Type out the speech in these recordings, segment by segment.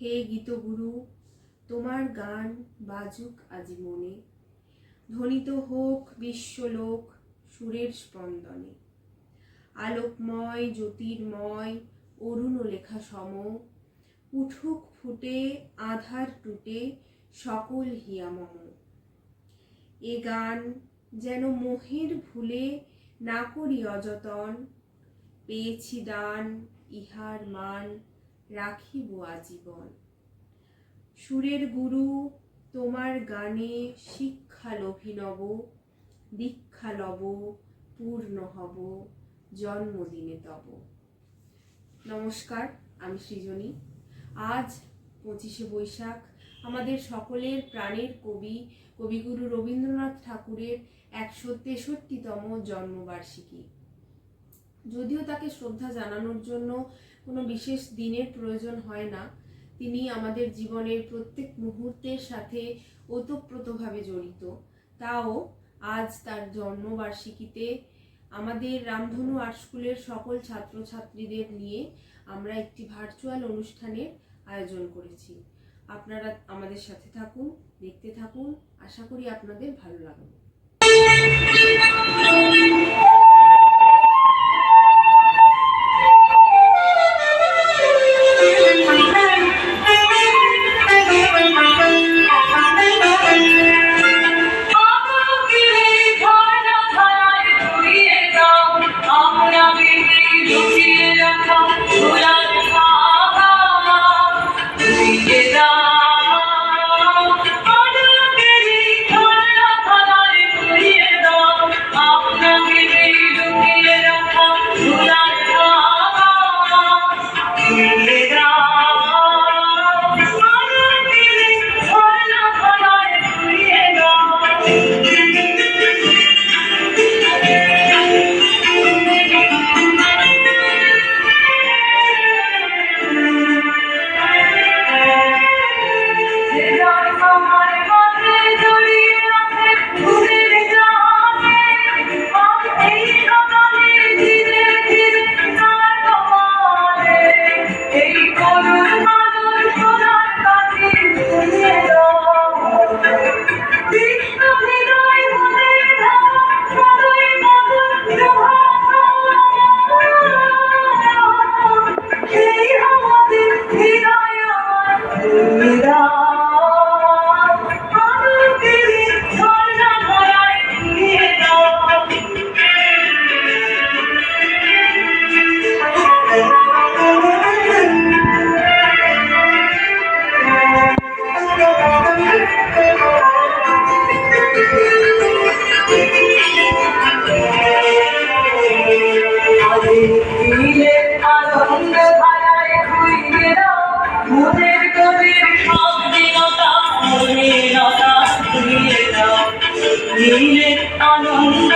হে গীতগুরু, তোমার গান বাজুক আজি মনে। ধ্বনিত হোক বিশ্বলোক সুরের স্পন্দনে। আলোকময়, জ্যোতির্ময়, অরুণ লেখা সম। উঠুক ফুটে, আধার টুটে, সকল হিয়ামম এ গান যেন মোহের ভুলে না করি অযতন। পেয়েছি দান, ইহার মান রাখিব আজীবন। সুরের গুরু, তোমার গানে শিক্ষা লভিনব দীক্ষা লব, পূর্ণ হব, জন্মদিনে তব। নমস্কার, আমি সৃজনী। আজ পঁচিশে বৈশাখ, আমাদের সকলের প্রাণের কবি, কবিগুরু রবীন্দ্রনাথ ঠাকুরের একশো তেষট্টিতম জন্মবার্ষিকী। যদিও তাকে শ্রদ্ধা জানানোর জন্য কোনো বিশেষ দিনের প্রয়োজন হয় না, তিনি আমাদের জীবনের প্রত্যেক মুহূর্তের সাথে ওতপ্রোতভাবে জড়িত। তাও আজ তার জন্মবার্ষিকীতে আমাদের রামধনু আর্ট স্কুলের সকল ছাত্রছাত্রীদের নিয়ে আমরা একটি ভার্চুয়াল অনুষ্ঠানের আয়োজন করেছি। আপনারা আমাদের সাথে থাকুন, দেখতে থাকুন। আশা করি আপনাদের ভালো লাগবে। আনন্দ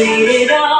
Later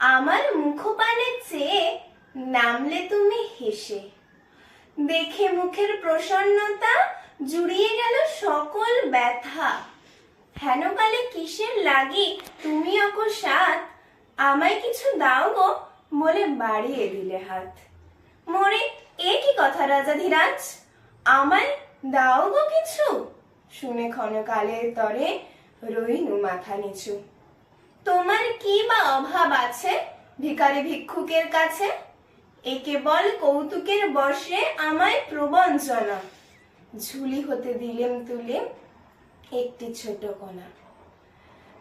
আমার মুখপানে চেয়ে নামলে তুমি হেসে। দেখে মুখের প্রসন্নতা জুড়িয়ে গেল সকল ব্যথা। হেন হেনকালে কিসের লাগি? তুমি অকস্মাৎ আমায় কিছু দাও গো বলে বাড়িয়ে দিলে হাত। মোরে এ কি কথা রাজা ধীরাজ? আমায় দাও গো কিছু? শুনে ক্ষণকালের তরে রইনু মাথা নিচু। তোমার কি বা অভাব আছে ভিখারি ভিক্ষুকের কাছে? এ কেবল কৌতুকের বসে আমায় প্রবঞ্চনা ঝুলি হতে দিলেম তুলে একটি ছোট কোনা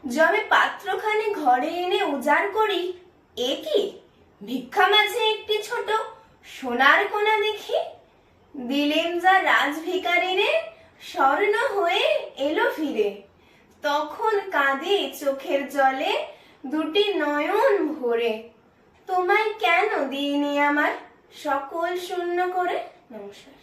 যবে পাত্রখানি ঘরে এনে উজাড় করি, এ কি? ভিক্ষা মাঝে একটি ছোট সোনার কোনা দেখি। দিলেম যা রাজ ভিকারিরে স্বর্ণ হয়ে এলো ফিরে। তখন কাঁদে চোখের জলে দুটি নয়ন ভরে। তোমায় কেন দিইনি আমার? সকল শূন্য করে নমস্কার।